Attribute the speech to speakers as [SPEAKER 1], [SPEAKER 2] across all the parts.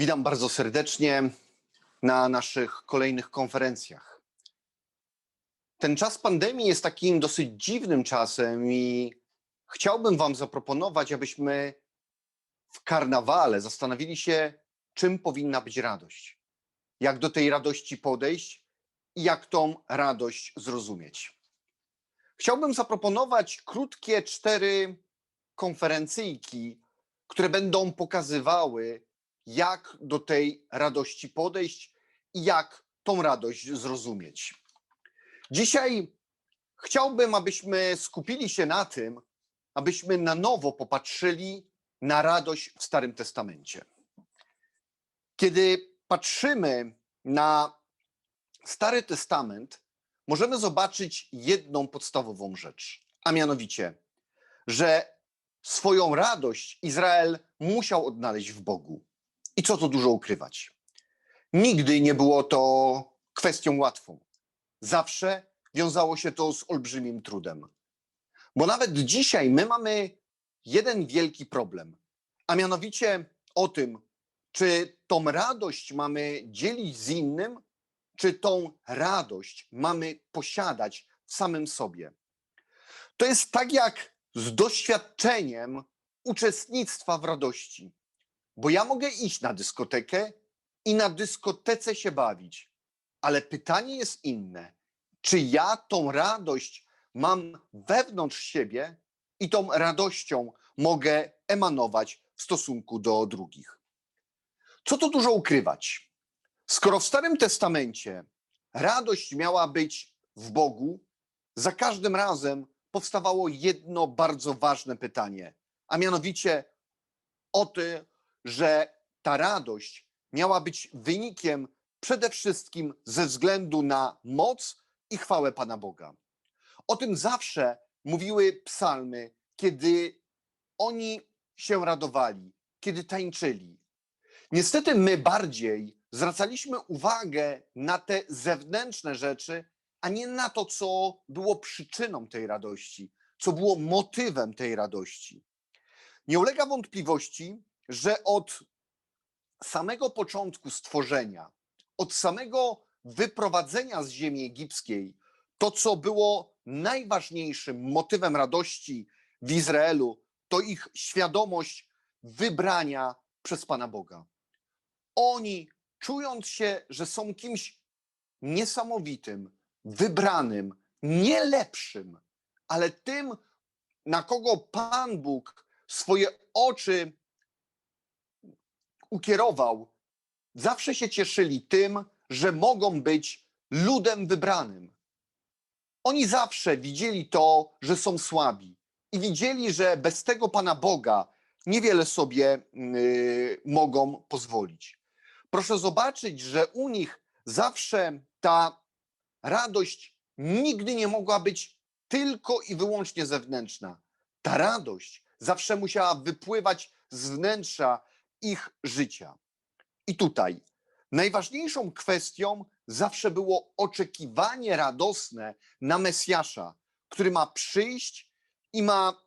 [SPEAKER 1] Witam bardzo serdecznie na naszych kolejnych konferencjach. Ten czas pandemii jest takim dosyć dziwnym czasem i chciałbym Wam zaproponować, abyśmy w karnawale zastanowili się, czym powinna być radość. Jak do tej radości podejść i jak tą radość zrozumieć. Chciałbym zaproponować krótkie cztery konferencyjki, które będą pokazywały, jak do tej radości podejść i jak tą radość zrozumieć. Dzisiaj chciałbym, abyśmy skupili się na tym, abyśmy na nowo popatrzyli na radość w Starym Testamencie. Kiedy patrzymy na Stary Testament, możemy zobaczyć jedną podstawową rzecz, a mianowicie, że swoją radość Izrael musiał odnaleźć w Bogu. I co tu dużo ukrywać? Nigdy nie było to kwestią łatwą. Zawsze wiązało się to z olbrzymim trudem. Bo nawet dzisiaj my mamy jeden wielki problem, a mianowicie o tym, czy tą radość mamy dzielić z innym, czy tą radość mamy posiadać w samym sobie. To jest tak jak z doświadczeniem uczestnictwa w radości. Bo ja mogę iść na dyskotekę i na dyskotece się bawić, ale pytanie jest inne. Czy ja tą radość mam wewnątrz siebie i tą radością mogę emanować w stosunku do drugich? Co tu dużo ukrywać? Skoro w Starym Testamencie radość miała być w Bogu, za każdym razem powstawało jedno bardzo ważne pytanie, a mianowicie o to, że ta radość miała być wynikiem przede wszystkim ze względu na moc i chwałę Pana Boga. O tym zawsze mówiły psalmy, kiedy oni się radowali, kiedy tańczyli. Niestety my bardziej zwracaliśmy uwagę na te zewnętrzne rzeczy, a nie na to, co było przyczyną tej radości, co było motywem tej radości. Nie ulega wątpliwości, że od samego początku stworzenia, od samego wyprowadzenia z ziemi egipskiej, to co było najważniejszym motywem radości w Izraelu, to ich świadomość wybrania przez Pana Boga. Oni, czując się, że są kimś niesamowitym, wybranym, nie lepszym, ale tym, na kogo Pan Bóg swoje oczy ukierował, zawsze się cieszyli tym, że mogą być ludem wybranym. Oni zawsze widzieli to, że są słabi i widzieli, że bez tego Pana Boga niewiele sobie yy, mogą pozwolić. Proszę zobaczyć, że u nich zawsze ta radość nigdy nie mogła być tylko i wyłącznie zewnętrzna. Ta radość zawsze musiała wypływać z wnętrza ich życia. I tutaj najważniejszą kwestią zawsze było oczekiwanie radosne na Mesjasza, który ma przyjść i ma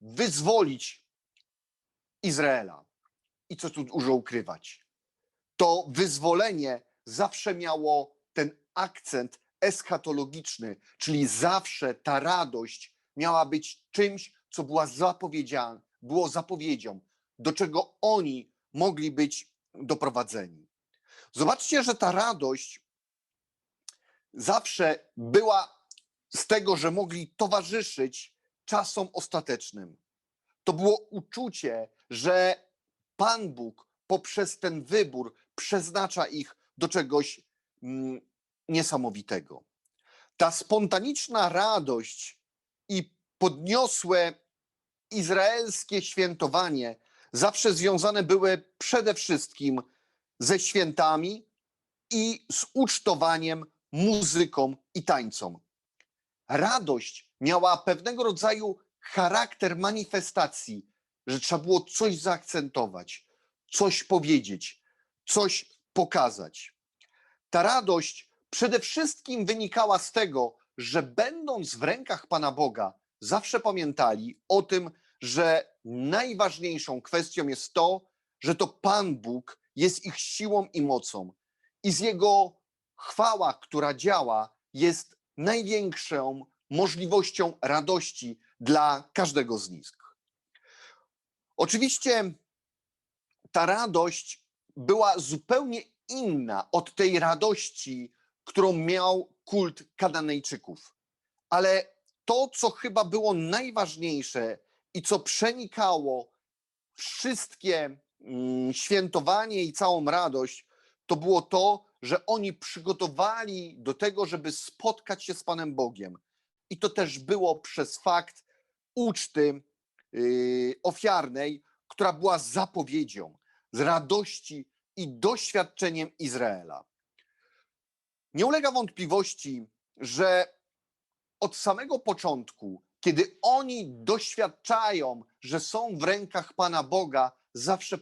[SPEAKER 1] wyzwolić Izraela. I co tu dużo ukrywać? To wyzwolenie zawsze miało ten akcent eschatologiczny, czyli zawsze ta radość miała być czymś, co była zapowiedziane, było zapowiedzią, do czego oni mogli być doprowadzeni. Zobaczcie, że ta radość zawsze była z tego, że mogli towarzyszyć czasom ostatecznym. To było uczucie, że Pan Bóg poprzez ten wybór przeznacza ich do czegoś mm, niesamowitego. Ta spontaniczna radość i podniosłe izraelskie świętowanie zawsze związane były przede wszystkim ze świętami i z ucztowaniem, muzyką i tańcą. Radość miała pewnego rodzaju charakter manifestacji, że trzeba było coś zaakcentować, coś powiedzieć, coś pokazać. Ta radość przede wszystkim wynikała z tego, że będąc w rękach Pana Boga, zawsze pamiętali o tym, że najważniejszą kwestią jest to, że to Pan Bóg jest ich siłą i mocą. I z Jego chwała, która działa, jest największą możliwością radości dla każdego z nich. Oczywiście ta radość była zupełnie inna od tej radości, którą miał kult Kananejczyków. Ale to, co chyba było najważniejsze i co przenikało wszystkie mm, świętowanie i całą radość, to było to, że oni przygotowali do tego, żeby spotkać się z Panem Bogiem. I to też było przez fakt uczty yy, ofiarnej, która była zapowiedzią z radości i doświadczeniem Izraela. Nie ulega wątpliwości, że od samego początku, kiedy oni doświadczają, że są w rękach Pana Boga, zawsze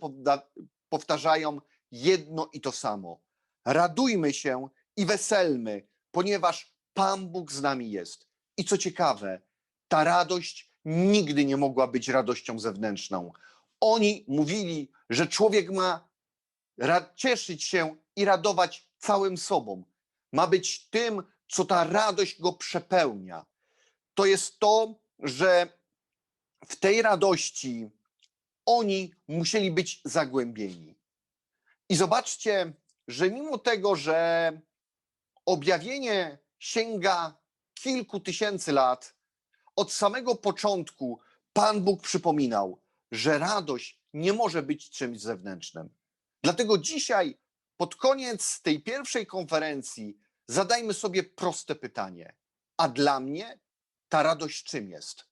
[SPEAKER 1] powtarzają jedno i to samo. Radujmy się i weselmy, ponieważ Pan Bóg z nami jest. I co ciekawe, ta radość nigdy nie mogła być radością zewnętrzną. Oni mówili, że człowiek ma cieszyć się i radować całym sobą. Ma być tym, co ta radość go przepełnia. To jest to, że w tej radości oni musieli być zagłębieni. I zobaczcie, że mimo tego, że objawienie sięga kilku tysięcy lat, od samego początku Pan Bóg przypominał, że radość nie może być czymś zewnętrznym. Dlatego dzisiaj, pod koniec tej pierwszej konferencji, zadajmy sobie proste pytanie: a dla mnie ta radość czym jest?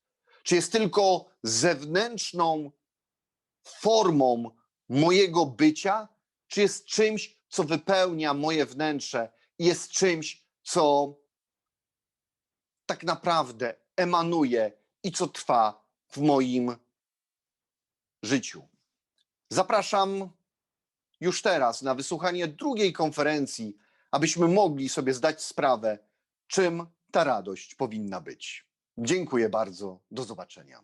[SPEAKER 1] Czy jest tylko zewnętrzną formą mojego bycia, czy jest czymś, co wypełnia moje wnętrze jest czymś, co tak naprawdę emanuje i co trwa w moim życiu? Zapraszam już teraz na wysłuchanie drugiej konferencji, abyśmy mogli sobie zdać sprawę, czym ta radość powinna być. Dziękuję bardzo. Do zobaczenia.